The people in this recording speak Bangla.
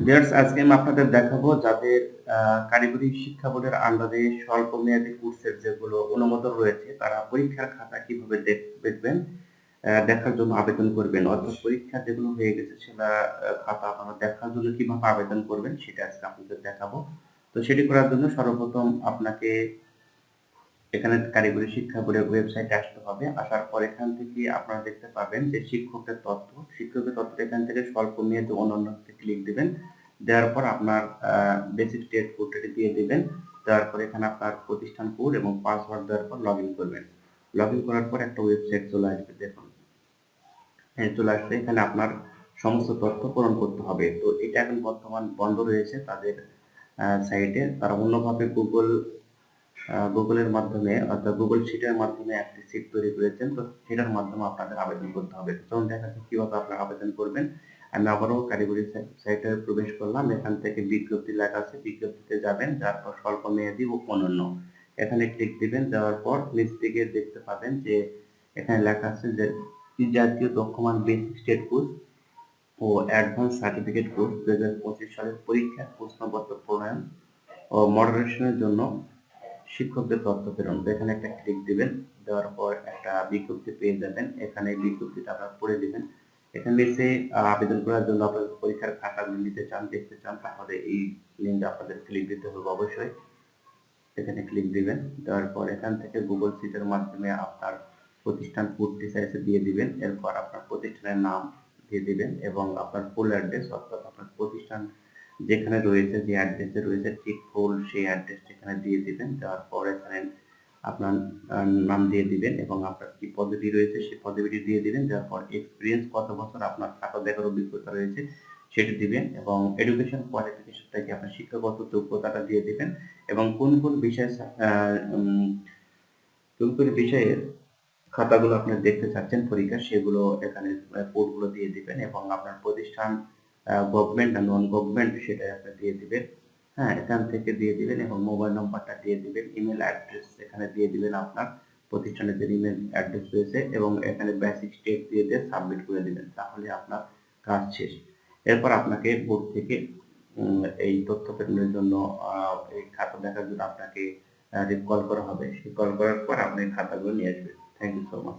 ভিউয়ার্স আজকে আমি আপনাদের দেখাবো যাদের কারিগরি শিক্ষা বোর্ডের স্বল্প কোর্সের যেগুলো অনুমোদন রয়েছে, তারা পরীক্ষার খাতা কীভাবে দেখবেন দেখার জন্য আবেদন করবেন। অর্থাৎ পরীক্ষা যেগুলো হয়ে গেছে সেটা খাতা আপনারা দেখার জন্য কীভাবে আবেদন করবেন, সেটা আজকে আপনাদের দেখাবো। তো সেটি করার জন্য সর্বপ্রথম আপনাকে এখানে কারিগরি শিক্ষা বোর্ডের ওয়েবসাইটে আসতে হবে। আসার পর এখান থেকে আপনারা দেখতে পাবেন যে শিক্ষকের তথ্য। শিক্ষকের তথ্য এখান থেকে স্বল্প মেয়াদী অনন্য ক্লিক দিবেন। দেওয়ার পর আপনার বেসিক টেস্ট কোডটি দিয়ে দিবেন। দেওয়ার পর এখানে আপনার প্রতিষ্ঠান কোড এবং পাসওয়ার্ড দেওয়ার পর লগ করবেন। লগ করার পর একটা ওয়েবসাইট চলে আসবে, দেখুন। হ্যাঁ চলে আসবে এখানে আপনার সমস্ত তথ্য পূরণ করতে হবে। তো এটা এখন বর্তমান বন্ধ রয়েছে তাদের সাইটে তারা অন্যভাবে গুগল গুগলের মাধ্যমে অর্থাৎ গুগল শিটের মাধ্যমে একটি সিট তৈরি করেছেন। তো সেটার মাধ্যমে আপনাদের আবেদন করতে হবে। চলুন দেখা যাচ্ছে কীভাবে আপনারা আবেদন করবেন। আমি আবারও কারিগরি সাইটে প্রবেশ করলাম। এখান থেকে বিজ্ঞপ্তি লেখা আছে। বিজ্ঞপ্তিতে যাবেন যার পর স্বল্প মেয়াদি ও অনন্য। এখানে ক্লিক দিবেন, দেওয়ার পর নিচ থেকে দেখতে পাবেন যে এখানে লেখা আছে যে জাতীয় দক্ষমান বেসিক স্টেট কোর্স ও অ্যাডভান্স সার্টিফিকেট কোর্স দু হাজার পঁচিশ সালের পরীক্ষা প্রশ্নপত্র প্রণয়ন ও মডারেশনের জন্য শিক্ষকদের তথ্য প্রেরণ। তো এখানে একটা ক্লিক দিবেন, দেওয়ার পর একটা বিজ্ঞপ্তি পেয়ে যাবেন। এখানে বিজ্ঞপ্তিটা আপনারা পড়ে দিবেন এখানে এসে আবেদন করার জন্য আপনাদের পরীক্ষার খাতাগুলো নিতে চান, দেখতে চান, তাহলে এই লিঙ্কে আপনাদের ক্লিক দিতে হবে অবশ্যই। এখানে ক্লিক দিবেন, দেওয়ার পর এখান থেকে গুগল সিটের মাধ্যমে আপনার প্রতিষ্ঠান কোডটি চাইছে দিয়ে দিবেন। এরপর আপনার প্রতিষ্ঠানের নাম দিয়ে দিবেন এবং আপনার ফুল অ্যাড্রেস অর্থাৎ আপনার প্রতিষ্ঠান যেখানে রয়েছে, যে অ্যাড্রেসে রয়েছে, ঠিক ফুল সেই অ্যাড্রেসটা এখানে দিয়ে দিবেন দেওয়ার পর এখানে আপনার নাম দিয়ে দিবেন এবং আপনার কি পদবি রয়েছে সেই পদবিটি দিয়ে দিবেন দেওয়ার পর এক্সপিরিয়েন্স কত বছর আপনার খাতা দেখার অভিজ্ঞতা রয়েছে সেটি দিবেন এবং এডুকেশন কোয়ালিফিকেশনটাকে আপনার শিক্ষাগত যোগ্যতাটা দিয়ে দিবেন এবং কোন কোন বিষয়ে কোন কোন বিষয়ের খাতাগুলো আপনি দেখতে চাচ্ছেন পরীক্ষা সেগুলো এখানে কোডগুলো দিয়ে দিবেন এবং আপনার প্রতিষ্ঠান গভর্নমেন্ট আর নন গভর্নমেন্ট সেটা আপনি দিয়ে দিবেন। হ্যাঁ এখান থেকে দিয়ে দিবেন এবং মোবাইল নাম্বারটা দিয়ে দিবেন ইমেল অ্যাড্রেস এখানে দিয়ে দিবেন আপনার। প্রতিষ্ঠানের যে ইমেল অ্যাড্রেস রয়েছে এবং এখানে বেসিক স্টেপ দিয়ে দিয়ে সাবমিট করে দিবেন, তাহলে আপনার কাজ শেষ। এরপর আপনাকে বোর্ড থেকে এই তথ্য প্রেরণের জন্য এই খাতা দেখার জন্য আপনাকে কল করা হবে, সেই কল করার পর আপনি খাতাগুলো নিয়ে আসবেন। Thank you so much